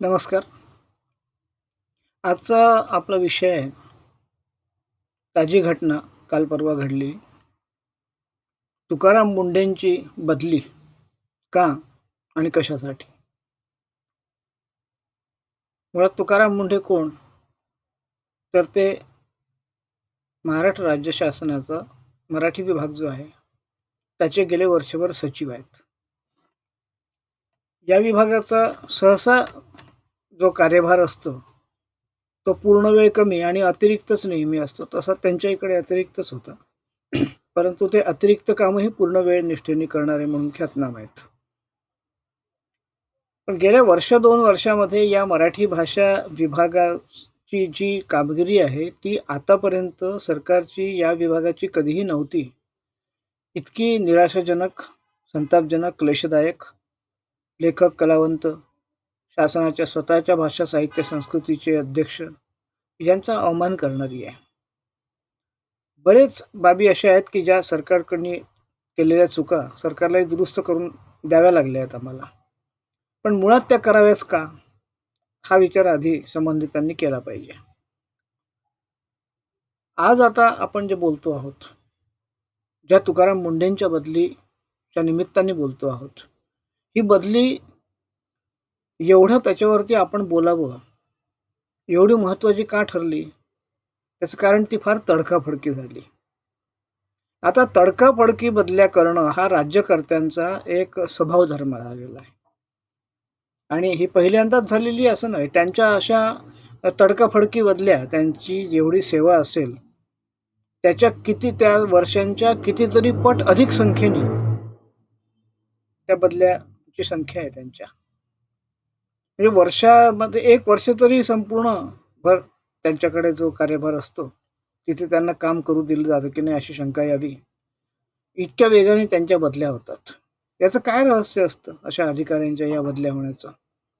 नमस्कार. आजचा आपला विषय आहे. ताजी घटना काल परवा घडली. तुकाराम मुंडेंची बदली का आणि कशासाठी? मुळात तुकाराम मुंडे कोण? तर ते महाराष्ट्र राज्य शासनाचा मराठी विभाग जो आहे त्याचे गेले वर्षभर सचिव आहेत. या विभागाचा सहसा जो कार्यभार असतो तो पूर्ण वेळ कमी आणि अतिरिक्तच नेहमी असतो. तसा त्यांच्या इकडे अतिरिक्तच होता. परंतु ते अतिरिक्त कामही पूर्ण वेळ निष्ठेने करणारे म्हणून ख्यातनाम आहेत. पण गेल्या वर्ष दोन वर्षामध्ये या मराठी भाषा विभागाची जी कामगिरी आहे ती आतापर्यंत सरकारची या विभागाची कधीही नव्हती. इतकी निराशाजनक संतापजनक क्लेशदायक लेखक कलावंत शासनाच्या स्वतःच्या भाषा साहित्य संस्कृतीचे अध्यक्ष यांचा अवमान करणारी आहे. बरेच बाबी अशा आहेत की ज्या सरकारकडनी केलेल्या चुका सरकारलाही दुरुस्त करून द्याव्या लागल्या आहेत आम्हाला. पण मुळात त्या कराव्याच का? हा विचार आधी संबंधितांनी केला पाहिजे. आज आता आपण जे बोलतो आहोत ज्या तुकाराम मुंडेंच्या बदलीच्या निमित्ताने बोलतो आहोत ही बदली एवढं त्याच्यावरती आपण बोलावं एवढी महत्वाची का ठरली? त्याचं कारण ती फार तडकाफडकी झाली. आता तडकाफडकी बदल्या करणं हा राज्यकर्त्यांचा एक स्वभाव धर्म झालेला आहे. आणि ही पहिल्यांदाच झालेली असं नाही त्यांच्या अशा तडकाफडकी बदल्या त्यांची जेवढी सेवा असेल त्याच्या किती त्या वर्षांच्या कितीतरी पट अधिक संख्येने त्या बदल्याची संख्या आहे त्यांच्या. म्हणजे वर्षामध्ये एक वर्ष तरी संपूर्ण भर त्यांच्याकडे जो कार्यभार असतो तिथे त्यांना काम करू दिलं जातं की नाही अशी शंका यावी. इतक्या वेगाने त्यांच्या बदल्या होतात. याचं काय रहस्य असतं अशा अधिकाऱ्यांच्या या बदल्या होण्याचं?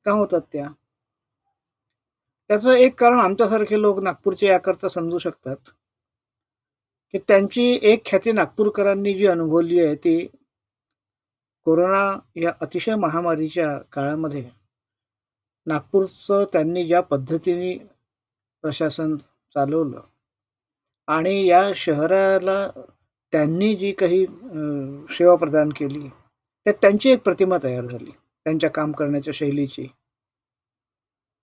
का होतात त्या? त्याचं एक कारण आमच्यासारखे लोक नागपूरचे याकरता समजू शकतात. की त्यांची एक ख्याती नागपूरकरांनी जी अनुभवली आहे ती कोरोना या अतिशय महामारीच्या काळामध्ये नागपूरचं त्यांनी ज्या पद्धतीने प्रशासन चालवलं आणि या शहराला त्यांनी जी काही सेवा प्रदान केली त्यात त्यांची एक प्रतिमा तयार झाली त्यांच्या काम करण्याच्या शैलीची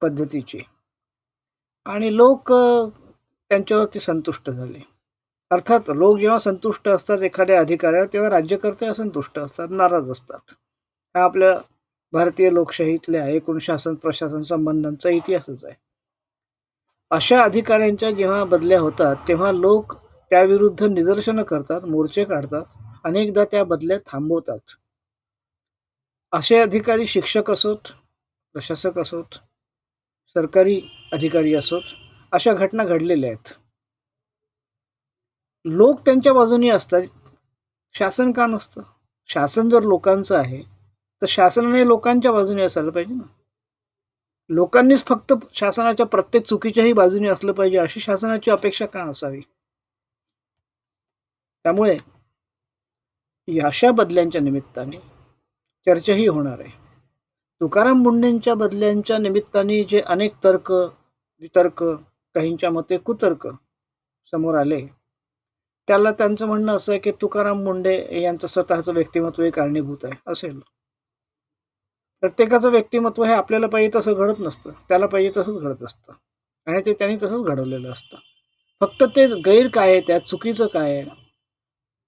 पद्धतीची. आणि लोक त्यांच्यावरती संतुष्ट झाले. अर्थात लोक जेव्हा संतुष्ट असतात एखाद्या अधिकाऱ्यावर तेव्हा राज्यकर्ते असंतुष्ट असतात नाराज असतात. हा आपल्या भारतीय लोकशाहीतल्या एकूण शासन प्रशासन संबंधांचा इतिहासच आहे. अशा अधिकाऱ्यांच्या जेव्हा बदल्या होतात तेव्हा लोक त्याविरुद्ध निदर्शनं करतात मोर्चे काढतात अनेकदा त्या बदल्या थांबवतात. असे अधिकारी शिक्षक असोत प्रशासक असोत सरकारी अधिकारी असोत अशा घटना घडलेल्या आहेत. लोक त्यांच्या बाजूनी असतात शासन का नसतं? शासन जर लोकांचं आहे तर शासनाने लोकांच्या बाजूने असायला पाहिजे ना. लोकांनीच फक्त शासनाच्या प्रत्येक चुकीच्याही बाजूने असलं पाहिजे अशी शासनाची अपेक्षा का असावी त्यामुळे अशा बदल्यांच्या निमित्ताने चर्चाही होणार आहे. तुकाराम मुंडेंच्या बदल्यांच्या निमित्ताने जे अनेक तर्क वितर्क काहींच्या मते कुतर्क समोर आले त्याला त्यांचं म्हणणं असं आहे की तुकाराम मुंडे यांचं स्वतःचं व्यक्तिमत्व हे कारणीभूत आहे असेल. प्रत्येकाचं व्यक्तिमत्व हे आपल्याला पाहिजे तसं घडत नसतं. त्याला पाहिजे तसंच घडत असतं. आणि ते त्यांनी तसंच घडवलेलं असतं. फक्त ते गैर काय आहे त्यात चुकीचं काय आहे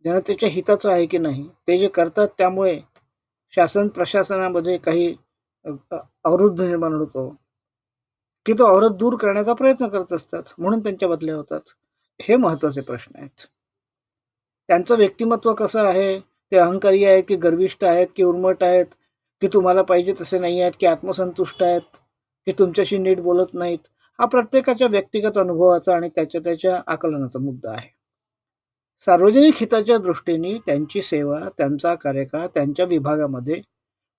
जनतेच्या हिताचं आहे की नाही ते जे करतात त्यामुळे शासन प्रशासनामध्ये काही अवरुद्ध निर्माण होतो. की तो अवरोध दूर करण्याचा प्रयत्न करत असतात म्हणून त्यांच्या बदल्या होतात. हे महत्त्वाचे प्रश्न आहेत. त्यांचं व्यक्तिमत्व कसं आहे ते अहंकारी आहेत की गर्विष्ठ आहेत की उर्मट आहेत की तुम्हाला पाहिजे तसे नाही आहेत की आत्मसंतुष्ट आहेत की तुमच्याशी नीट बोलत नाहीत हा प्रत्येकाच्या व्यक्तिगत अनुभवाचा आणि त्याच्या त्याच्या आकलनाचा मुद्दा आहे. सार्वजनिक हिताच्या दृष्टीने त्यांची सेवा त्यांचा कार्यकाळ त्यांच्या विभागामध्ये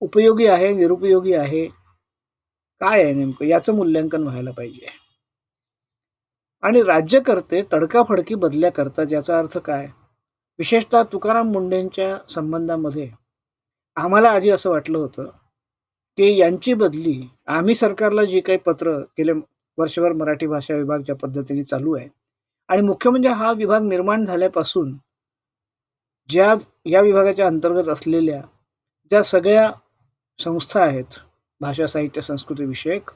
उपयोगी आहे निरुपयोगी आहे काय आहे नेमकं याचं मूल्यांकन व्हायला पाहिजे. आणि राज्यकर्ते तडकाफडकी बदल्या करतात याचा अर्थ काय? विशेषतः तुकाराम मुंडेंच्या संबंधामध्ये आम्हाला आधी असं वाटलं होतं की यांची बदली आम्ही सरकारला जी काही पत्र गेले वर्षभर मराठी भाषा विभाग ज्या पद्धतीने चालू आहे आणि मुख्य म्हणजे हा विभाग निर्माण झाल्यापासून ज्या या विभागाच्या अंतर्गत असलेल्या ज्या सगळ्या संस्था आहेत भाषा साहित्य संस्कृती विषयक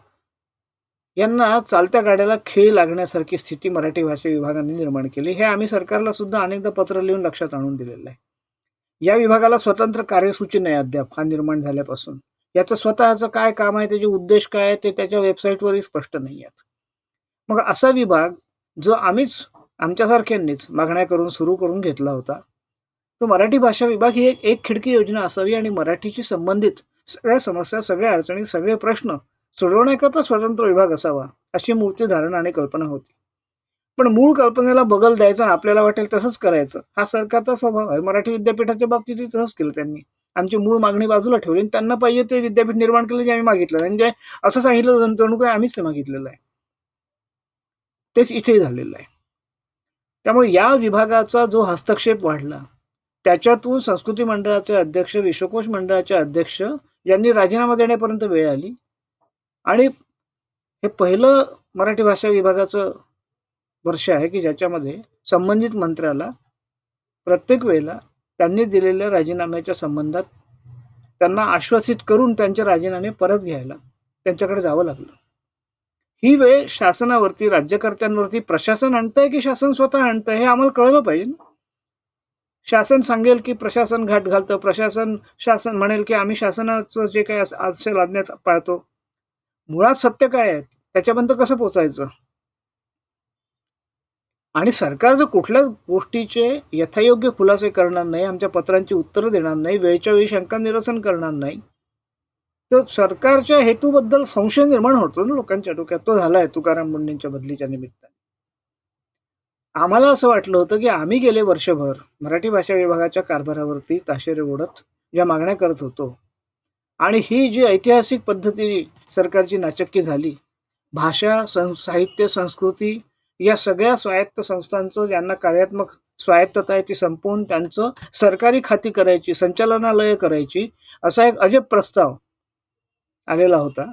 यांना चालत्या गाड्याला खेळ लागण्यासारखी स्थिती मराठी भाषा विभागाने निर्माण केली. हे आम्ही सरकारला सुद्धा अनेकदा पत्र लिहून लक्षात आणून दिलेलं आहे. या विभागाला स्वतंत्र कार्यसूची नाही अद्याप हा निर्माण झाल्यापासून. याचं स्वतःचं काय काम आहे त्याचे उद्देश काय आहे ते त्याच्या वेबसाईटवरही स्पष्ट नाही आहेत. मग असा विभाग जो आम्हीच आमच्यासारख्यांनीच मागण्या करून सुरू करून घेतला होता तो मराठी भाषा विभाग ही एक एक खिडकी योजना असावी आणि मराठीशी संबंधित सगळ्या समस्या सगळ्या अडचणी सगळे प्रश्न सोडवण्याकरता स्वतंत्र विभाग असावा अशी मूर्ती धारणा आणि कल्पना होती. पण मूळ कल्पनेला बगल द्यायचं आणि आपल्याला वाटेल तसंच करायचं. हा सरकारचा स्वभाव आहे. मराठी विद्यापीठाच्या बाबतीतही तसंच केलं त्यांनी. आमची मूळ मागणी बाजूला ठेवली आणि त्यांना पाहिजे ते विद्यापीठ निर्माण केलं जे आम्ही मागितलं. आणि जे असं सांगितलं जणू काय आम्हीच ते मागितलेलं आहे. तेच इथेही झालेलं आहे. त्यामुळे या विभागाचा जो हस्तक्षेप वाढला त्याच्यातून संस्कृती मंडळाचे अध्यक्ष विश्वकोश मंडळाचे अध्यक्ष यांनी राजीनामा देण्यापर्यंत वेळ आली. आणि हे पहिलं मराठी भाषा विभागाचं वर्ष आहे की ज्याच्यामध्ये संबंधित मंत्र्याला प्रत्येक वेळेला त्यांनी दिलेल्या राजीनाम्याच्या संबंधात त्यांना आश्वासित करून त्यांचे राजीनामे परत घ्यायला त्यांच्याकडे जावं लागलं. ही वेळ शासनावरती राज्यकर्त्यांवरती प्रशासन आणतंय की शासन स्वतः आणतंय हे आम्हाला कळलं पाहिजे शासन सांगेल की प्रशासन घाट घालतं प्रशासन शासन म्हणेल की आम्ही शासनाचं जे काही असेल आज्ञा पाळतो. मुळात सत्य काय आहे? त्याच्यापर्यंत कसं पोचायचं आणि सरकार जर कुठल्याच गोष्टीचे यथायोग्य खुलासे करणार नाही आमच्या पत्रांची उत्तरं देणार नाही वेळच्या वेळी शंका निरसन करणार नाही तर सरकारच्या हेतूबद्दल संशय निर्माण होतो ना लोकांच्या डोक्यात. तो झालाय तुकाराम मुंडेंच्या बदलीच्या निमित्ताने. आम्हाला असं वाटलं होतं की आम्ही गेले वर्षभर मराठी भाषा विभागाच्या कारभारावरती ताशेरे ओढत ज्या मागण्या करत होतो. आणि ही जी ऐतिहासिक पद्धती सरकारची नाचक्की झाली भाषा सं साहित्य संस्कृती या सगळ्या स्वायत्त संस्थांचं ज्यांना कार्यात्मक स्वायत्तता आहे ती संपवून त्यांचं सरकारी खाती करायची संचालनालय करायची असा एक अजब प्रस्ताव आलेला होता.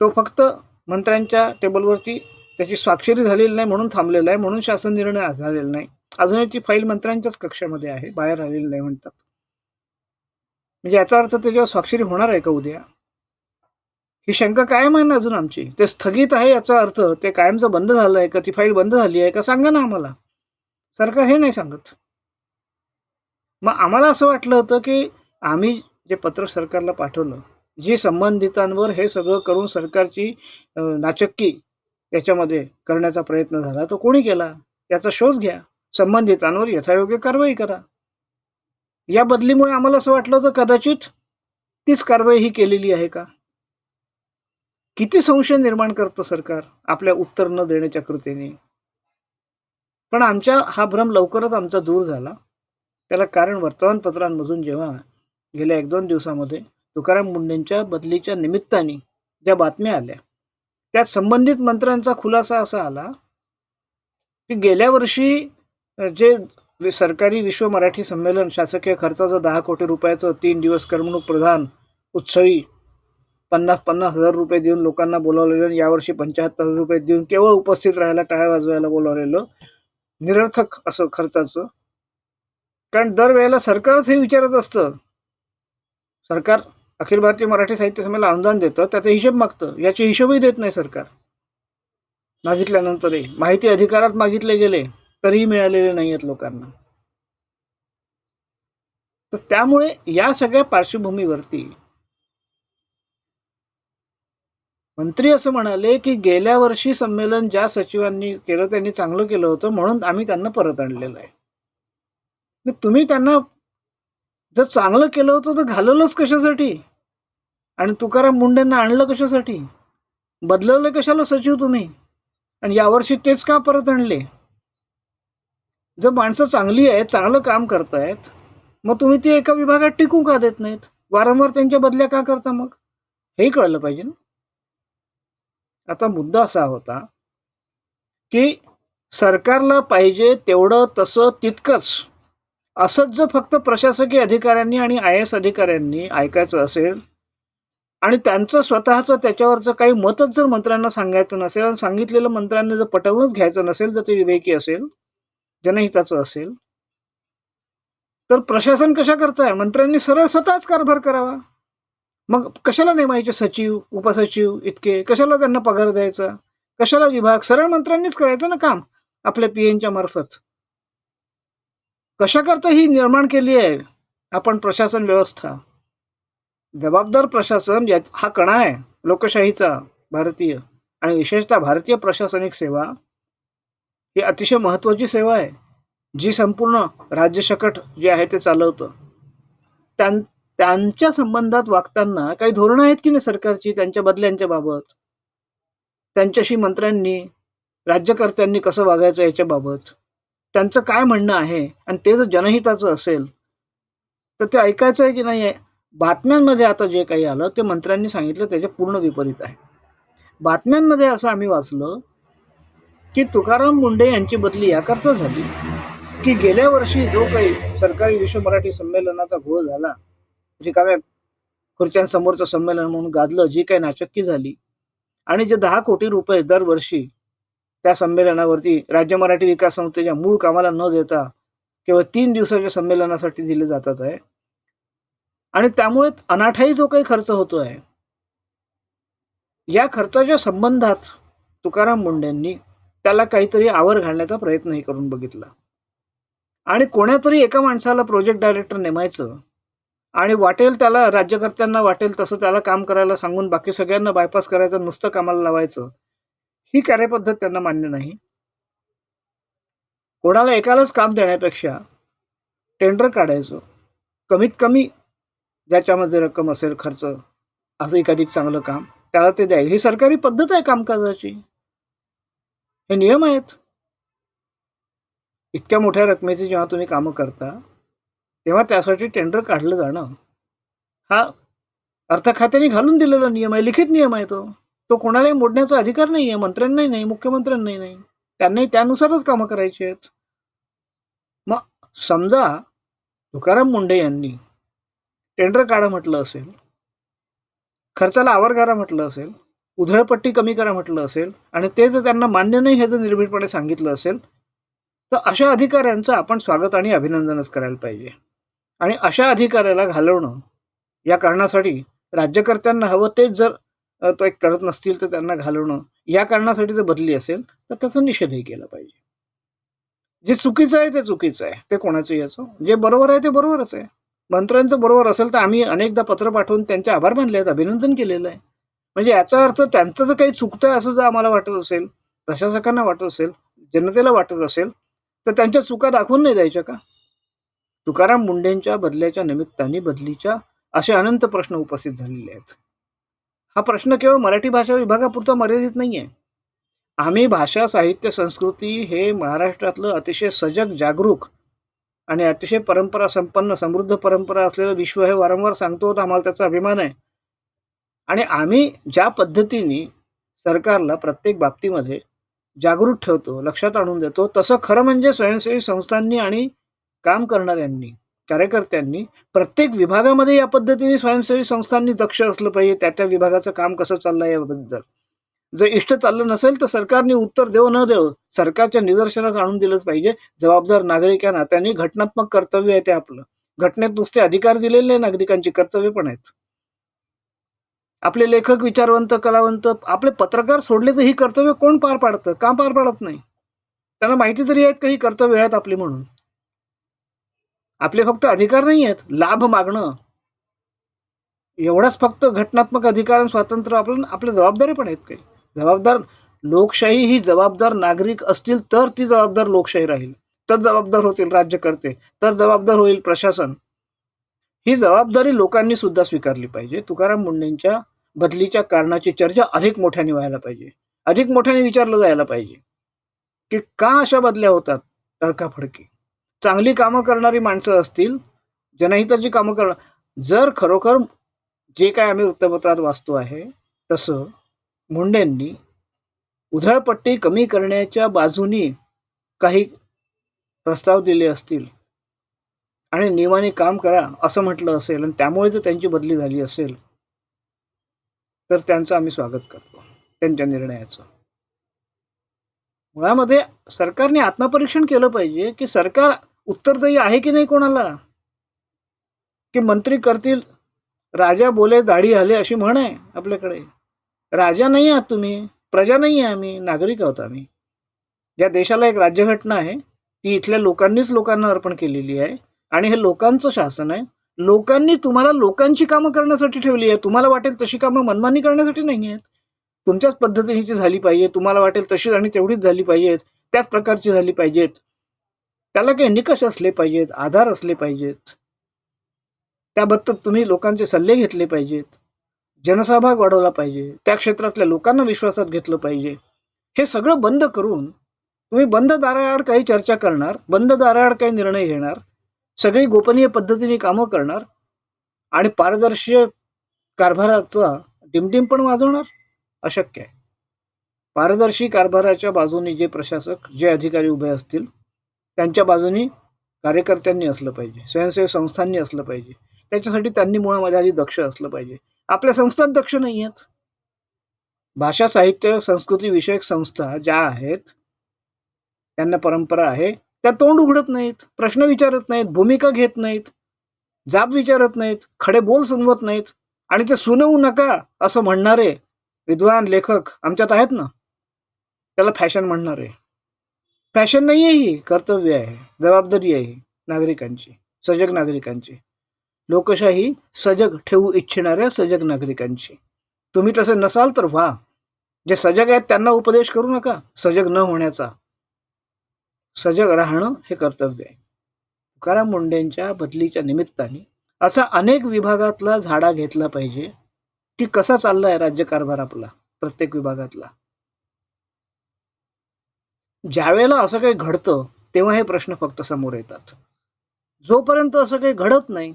तो फक्त मंत्र्यांच्या टेबलवरती त्याची स्वाक्षरी झालेली नाही म्हणून थांबलेला आहे म्हणून शासन निर्णय झालेला नाही. अजूनही ती फाईल मंत्र्यांच्याच कक्षामध्ये आहे बाहेर आलेली नाही म्हणतात. म्हणजे याचा अर्थ त्याच्यावर स्वाक्षरी होणार आहे का उद्या ही शंका कायम आहे ना अजून आमची? ते स्थगित आहे याचा अर्थ ते कायमचं बंद झालं आहे का? ती फाईल बंद झाली आहे का? सांगा ना आम्हाला. सरकार हे नाही सांगत. मग आम्हाला असं वाटलं होतं की आम्ही जे पत्र सरकारला पाठवलं जी संबंधितांवर हे सगळं करून सरकारची नाचक्की याच्यामध्ये करण्याचा प्रयत्न झाला तो कोणी केला? याचा शोध घ्या. संबंधितांवर यथायोग्य कारवाई करा. या बदलीमुळे आम्हाला असं वाटलं होतं कदाचित तीच कारवाई ही केलेली आहे का? किती संशय निर्माण करतं सरकार आपल्या उत्तर न देण्याच्या कृतीने? पण आमच्या हा भ्रम लवकरच आमचा दूर झाला. त्याला कारण वर्तमानपत्रांमधून जेव्हा गेल्या एक दोन दिवसामध्ये तुकाराम मुंडेंच्या बदलीच्या निमित्ताने ज्या बातम्या आल्या त्यात संबंधित मंत्र्यांचा खुलासा असा आला की गेल्या वर्षी जे सरकारी विश्व मराठी संमेलन शासकीय खर्चाचं दहा कोटी रुपयाचं तीन दिवस करमणूक प्रधान उत्सवी पन्नास पन्नास हजार रुपये देऊन लोकांना बोलावलेलं यावर्षी पंच्याहत्तर हजार रुपये देऊन केवळ उपस्थित राहायला टाळ्या वाजवायला बोलावलेलं. निरर्थक असं खर्चाचं. कारण दरवेळेला सरकारच हे विचारत असतं. सरकार अखिल भारतीय मराठी साहित्य संमेलनाला अनुदान देतं त्याचा हिशोब मागतं. याचे हिशोबही देत नाही सरकार. मागितल्यानंतरही. माहिती अधिकारात मागितले गेले तरीही मिळालेले नाही आहेत लोकांना. तर त्यामुळे या सगळ्या पार्श्वभूमीवरती मंत्री असं म्हणाले की गेल्या वर्षी संमेलन ज्या सचिवांनी केलं त्यांनी चांगलं केलं होतं म्हणून आम्ही त्यांना परत आणलेलं आहे. तुम्ही त्यांना जर चांगलं केलं होतं तर घालवलंच कशासाठी? आणि तुकाराम मुंडेंना आणलं कशासाठी? बदलवलं कशाला सचिव तुम्ही? आणि यावर्षी तेच का परत आणले? जर माणसं चांगली आहेत चांगलं काम करतायत मग तुम्ही ती एका विभागात टिकू का देत नाहीत? वारंवार त्यांच्या बदल्या का करता मग? हेही कळलं पाहिजे ना? आता मुद्दा असा होता की सरकारला पाहिजे तेवढं तसं तितकंच. असंच जर फक्त प्रशासकीय अधिकाऱ्यांनी आणि आय एस अधिकाऱ्यांनी ऐकायचं असेल आणि त्यांचं स्वतःचं त्याच्यावरचं काही मतच जर मंत्र्यांना सांगायचं नसेल आणि सांगितलेलं मंत्र्यांनी जर पटवूनच घ्यायचं नसेल जर ते विवेकी असेल जनहिताचं असेल तर प्रशासन कशा करताय मंत्र्यांनी सरळ स्वतःच कारभार करावा. मग कशाला नेमायचे सचिव उपसचिव इतके? कशाला त्यांना पगार द्यायचा? कशाला विभाग? सरळ मंत्र्यांनीच करायचं ना काम आपल्या पीएनच्या मार्फत. कशाकरता ही निर्माण केली आहे? आपण प्रशासन व्यवस्था. जबाबदार प्रशासन या हा कणा आहे लोकशाहीचा भारतीय आणि विशेषतः भारतीय प्रशासनिक सेवा ही अतिशय महत्वाची सेवा आहे जी संपूर्ण राज्यशकट जे आहे ते चालवतं. त्यां त्यांच्या संबंधात वागताना काही धोरणं आहेत की नाही सरकारची त्यांच्या बदल्यांच्या बाबत? त्यांच्याशी मंत्र्यांनी राज्यकर्त्यांनी कसं वागायचं याच्या बाबत? त्यांचं काय म्हणणं आहे? आणि ते जर जनहिताचं असेल तर ते ऐकायचं आहे की नाही बातम्यांमध्ये आता जे काही आलं ते मंत्र्यांनी सांगितलं त्याच्या पूर्ण विपरीत आहे. बातम्यांमध्ये असं आम्ही वाचलं की तुकाराम मुंडे यांची बदली याकरता झाली. की गेल्या वर्षी जो काही सरकारी विश्व मराठी संमेलनाचा घोळ झाला म्हणजे रिकाव्या खुर्च्यांसमोरचं संमेलन म्हणून गाजलं जी काही नाचक्की झाली. आणि जे दहा कोटी रुपये दरवर्षी त्या संमेलनावरती राज्य मराठी विकास संस्थेच्या मूळ कामाला न देता केवळ तीन दिवसाच्या संमेलनासाठी दिले जातात आहे. आणि त्यामुळे अनाठाई जो काही खर्च होतो आहे या खर्चाच्या संबंधात तुकाराम मुंडेंनी त्याला काहीतरी आवर घालण्याचा प्रयत्नही करून बघितला. आणि कोणातरी एका माणसाला प्रोजेक्ट डायरेक्टर नेमायचं आणि वाटेल त्याला राज्यकर्त्यांना वाटेल तसं त्याला काम करायला सांगून बाकी सगळ्यांना बायपास करायचं नुसतं कामाला लावायचं ही कार्यपद्धत त्यांना मान्य नाही. कोणाला एकालाच काम देण्यापेक्षा टेंडर काढायचं. कमीत कमी ज्याच्यामध्ये रक्कम असेल खर्च असं एकाधिक चांगलं काम त्याला ते द्यायचं. ही सरकारी पद्धत आहे कामकाजाची. हे नियम आहेत. इतक्या मोठ्या रकमेचे जेव्हा तुम्ही कामं करता तेव्हा त्यासाठी टेंडर काढलं जाणं. हा अर्थ खात्याने घालून दिलेला नियम आहे लिखित नियम आहे तो. तो कोणालाही मोडण्याचा अधिकार नाही आहे मंत्र्यांनाही नाही मुख्यमंत्र्यांनाही नाही. त्यांनाही त्यानुसारच कामं करायची आहेत. मग समजा तुकाराम मुंडे यांनी टेंडर काढा म्हटलं असेल खर्चाला आवर करा म्हटलं असेल उधळपट्टी कमी करा म्हटलं असेल आणि ते जर त्यांना मान्य नाही हे जर निर्भीडपणे सांगितलं असेल तर अशा अधिकाऱ्यांचं आपण स्वागत आणि अभिनंदनच करायला पाहिजे. आणि अशा अधिकाऱ्याला घालवणं या कारणासाठी राज्यकर्त्यांना हवं तेच जर तो एक करत नसतील तर त्यांना घालवणं या कारणासाठी जर बदली असेल तर त्याचा निषेधही केला पाहिजे. जे चुकीचं आहे ते चुकीचं आहे. ते कोणाचं याचं जे बरोबर आहे ते बरोबरच आहे. मंत्र्यांचं बरोबर असेल तर आम्ही अनेकदा पत्र पाठवून त्यांचे आभार मानले आहेत अभिनंदन केलेलं आहे. म्हणजे याचा अर्थ त्यांचं जर काही चुकतंय असं जर आम्हाला वाटत असेल प्रशासकांना वाटत असेल जनतेला वाटत असेल तर त्यांच्या चुका दाखवून नाही द्यायच्या का? तुकाराम मुंडेंच्या बदल्याच्या निमित्ताने बदलीच्या असे अनंत प्रश्न उपस्थित झालेले आहेत. हा प्रश्न केवळ मराठी भाषा विभागापुरता मर्यादित नाही आहे आम्ही भाषा साहित्य संस्कृती हे महाराष्ट्रातलं अतिशय सजग जागरूक आणि अतिशय परंपरा संपन्न समृद्ध परंपरा असलेलं विश्व हे वारंवार सांगतो तर आम्हाला त्याचा अभिमान आहे. आणि आम्ही ज्या पद्धतीने सरकारला प्रत्येक बाबतीमध्ये जागरूक ठेवतो लक्षात आणून देतो तसं खरं म्हणजे स्वयंसेवी संस्थांनी आणि काम करणाऱ्यांनी कार्यकर्त्यांनी प्रत्येक विभागामध्ये या पद्धतीने स्वयंसेवी संस्थांनी दक्ष असलं पाहिजे त्या त्या विभागाचं काम कसं चाललंय याबद्दल. जर इष्ट चाललं नसेल तर सरकारने उत्तर देऊ न देऊ सरकारच्या निदर्शनास आणून दिलंच पाहिजे. जबाबदार नागरिक या नात्याने घटनात्मक कर्तव्य आहे ते आपलं. घटनेत नुसते अधिकार दिलेले नागरिकांची कर्तव्य पण आहेत. आपले लेखक विचारवंत कलावंत आपले पत्रकार सोडले तर ही कर्तव्य कोण पार पाडतं? का पार पाडत नाही? त्यांना माहिती तरी आहेत का ही कर्तव्य आहेत आपली म्हणून? आपले फक्त अधिकार नाही आहेत लाभ मागणं. एवढाच फक्त घटनात्मक अधिकार आणि स्वातंत्र्य आपलं आपल्या जबाबदारी पण आहेत काही. जबाबदार लोकशाही ही जबाबदार नागरिक असतील तर ती जबाबदार लोकशाही राहील. तर जबाबदार होतील राज्यकर्ते तर जबाबदार होईल प्रशासन. ही जबाबदारी लोकांनी सुद्धा स्वीकारली पाहिजे. तुकाराम मुंडेंच्या बदलीच्या कारणाची चर्चा अधिक मोठ्याने व्हायला पाहिजे. अधिक मोठ्याने विचारलं जायला पाहिजे. की का अशा बदल्या होतात? तडकाफडकी चांगली कामं करणारी माणसं असतील जनहिताची कामं कर जर खरोखर जे काय आम्ही वृत्तपत्रात वाचतो आहे तसं मुंडेंनी उधळपट्टी कमी करण्याच्या बाजूनी काही प्रस्ताव दिले असतील आणि नियमाने काम करा असं म्हटलं असेल आणि त्यामुळे जर त्यांची बदली झाली असेल तर त्यांचं आम्ही स्वागत करतो त्यांच्या निर्णयाचं. मुळामध्ये सरकारने आत्मपरीक्षण केलं पाहिजे की सरकार उत्तरदायी आहे की नाही कोणाला? की मंत्री करतील? राजा बोले दाढी हले अशी म्हण आहे आपल्याकडे. राजा नाही आहात तुम्ही प्रजा नाही आहे आम्ही नागरिक आहोत आम्ही. ज्या देशाला एक राज्यघटना आहे ती इथल्या लोकांनीच लोकांना अर्पण केलेली आहे. आणि हे लोकांचं शासन आहे. लोकांनी तुम्हाला लोकांची कामं करण्यासाठी ठेवली आहे तुम्हाला वाटेल तशी कामं मनमानी करण्यासाठी नाही आहेत. तुमच्याच पद्धतीची झाली पाहिजे तुम्हाला वाटेल तशी आणि तेवढीच झाली पाहिजेत त्याच प्रकारची झाली पाहिजेत. त्याला काही निकष असले पाहिजेत आधार असले पाहिजेत. त्याबद्दल तुम्ही लोकांचे सल्ले घेतले पाहिजेत. जनसहभाग वाढवला पाहिजे. त्या क्षेत्रातल्या लोकांना विश्वासात घेतलं पाहिजे. हे सगळं बंद करून तुम्ही बंद दाराआड काही चर्चा करणार बंद दाराआड काही निर्णय घेणार सगळी गोपनीय पद्धतीने कामं करणार आणि पारदर्शी कारभाराचा डिमडिम पण वाजवणार? अशक्य आहे. पारदर्शी कारभाराच्या बाजूने जे प्रशासक जे अधिकारी उभे असतील त्यांच्या बाजूनी कार्यकर्त्यांनी असलं पाहिजे स्वयंसेवी संस्थांनी असलं पाहिजे. त्याच्यासाठी त्यांनी मुळामध्ये आधी दक्ष असलं पाहिजे. आपल्या संस्थात दक्ष नाही आहेत भाषा साहित्य संस्कृती विषयक संस्था ज्या आहेत त्यांना परंपरा आहे त्या तोंड उघडत नाहीत प्रश्न विचारत नाहीत भूमिका घेत नाहीत जाब विचारत नाहीत खडे बोल सुनवत नाहीत आणि ते सुनवू नका असं म्हणणारे विद्वान लेखक आमच्यात आहेत ना? त्याला फॅशन म्हणणारे. फॅशन नाही आहे ही कर्तव्य आहे जबाबदारी आहे नागरिकांची सजग नागरिकांची. लोकशाही सजग ठेवू इच्छिणाऱ्या सजग नागरिकांची. तुम्ही तसे नसाल तर व्हा. जे सजग आहेत त्यांना उपदेश करू नका सजग न होण्याचा. सजग राहणं हे कर्तव्य आहे. तुकाराम मुंडेंच्या बदलीच्या निमित्ताने असा अनेक विभागातला झाडा घेतला पाहिजे की कसा चाललाय राज्यकारभार आपला प्रत्येक विभागातला. ज्यावेळेला असं काही घडतं तेव्हा हे प्रश्न फक्त समोर येतात. जोपर्यंत असं काही घडत नाही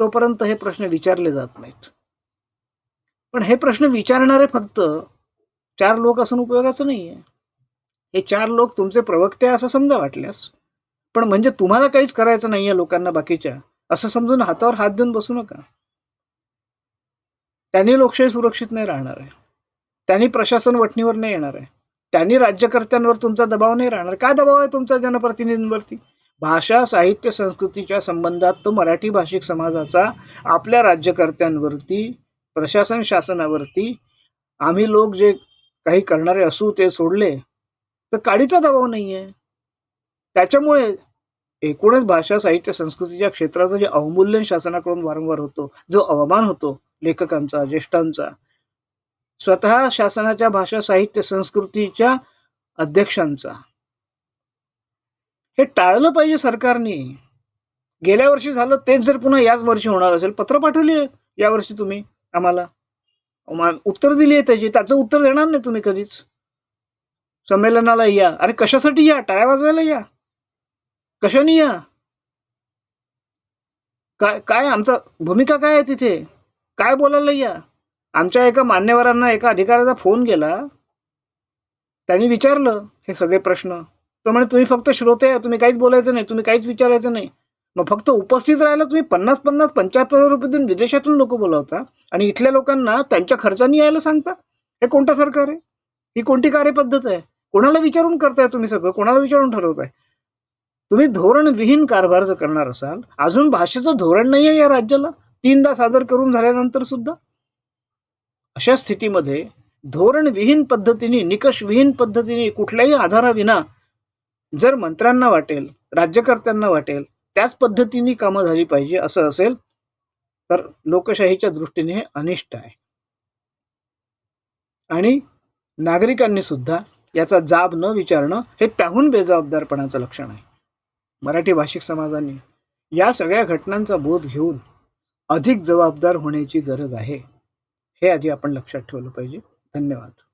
तोपर्यंत हे प्रश्न विचारले जात नाहीत. पण हे प्रश्न विचारणारे फक्त चार लोक असून उपयोगाचं नाहीये. हे चार लोक तुमचे प्रवक्ते असं समजा वाटल्यास पण म्हणजे तुम्हाला काहीच करायचं नाहीये लोकांना बाकीच्या असं समजून हातावर हात देऊन बसू नका. त्यांनी लोकशाही सुरक्षित नाही राहणार आहे. त्यांनी प्रशासन वठणीवर नाही येणार आहे. त्यांनी राज्यकर्त्यांवर तुमचा दबाव नाही राहणार. काय दबाव आहे तुमचा जनप्रतिनिधींवरती? भाषा साहित्य संस्कृतीच्या संबंधात तो मराठी भाषिक समाजाचा आपल्या राज्यकर्त्यांवरती प्रशासन शासनावरती आम्ही लोक जे काही करणारे असू ते सोडले तर काडीचा दबाव नाहीये. त्याच्यामुळे एकूणच भाषा साहित्य संस्कृतीच्या क्षेत्राचं जे अवमूल्यन शासनाकडून वारंवार होतो जो अवमान होतो लेखकांचा ज्येष्ठांचा स्वतः शासनाच्या भाषा साहित्य संस्कृतीच्या अध्यक्षांचा. हे टाळलं पाहिजे सरकारने. गेल्या वर्षी झालं तेच जर पुन्हा याच वर्षी होणार असेल पत्र पाठवली या वर्षी तुम्ही आम्हाला. उत्तर दिली आहे त्याची त्याचं उत्तर देणार नाही तुम्ही कधीच. संमेलनाला या. अरे कशासाठी या? टाळ्या वाजवायला या. कशाने या? काय काय आमचा भूमिका काय आहे तिथे? काय बोलायला या? आमच्या एका मान्यवरांना एका अधिकाऱ्याचा फोन केला. त्यांनी विचारलं हे सगळे प्रश्न. तो म्हणे तुम्ही फक्त श्रोते आहे तुम्ही काहीच बोलायचं नाही तुम्ही काहीच विचारायचं नाही. मग फक्त उपस्थित राहायला तुम्ही पन्नास पन्नास पंच्याहत्तर हजार रुपये देऊन विदेशातून लोक बोलावता आणि इथल्या लोकांना त्यांच्या खर्चाने यायला सांगता? हे कोणतं सरकार आहे? ही कोणती कार्यपद्धत आहे? कोणाला विचारून करताय तुम्ही सगळं? कोणाला विचारून ठरवताय? तुम्ही धोरण विहीन कारभार जर करणार असाल अजून भाषेचं धोरण नाही आहे या राज्याला. तीनदा सादर करून झाल्यानंतर सुद्धा. अशा स्थितीमध्ये धोरण विहीन पद्धतीने निकष विहीन पद्धतीने कुठल्याही आधाराविना जर मंत्र्यांना वाटेल राज्यकर्त्यांना वाटेल त्याच पद्धतीने कामं झाली पाहिजे असं असेल तर लोकशाहीच्या दृष्टीने हे अनिष्ट आहे. आणि नागरिकांनी सुद्धा याचा जाब न विचारणं हे त्याहून बेजबाबदारपणाचं लक्षण आहे. मराठी भाषिक समाजाने या सगळ्या घटनांचा बोध घेऊन अधिक जबाबदार होण्याची गरज आहे. हे आधी आपण लक्षात ठेवलं पाहिजे. धन्यवाद.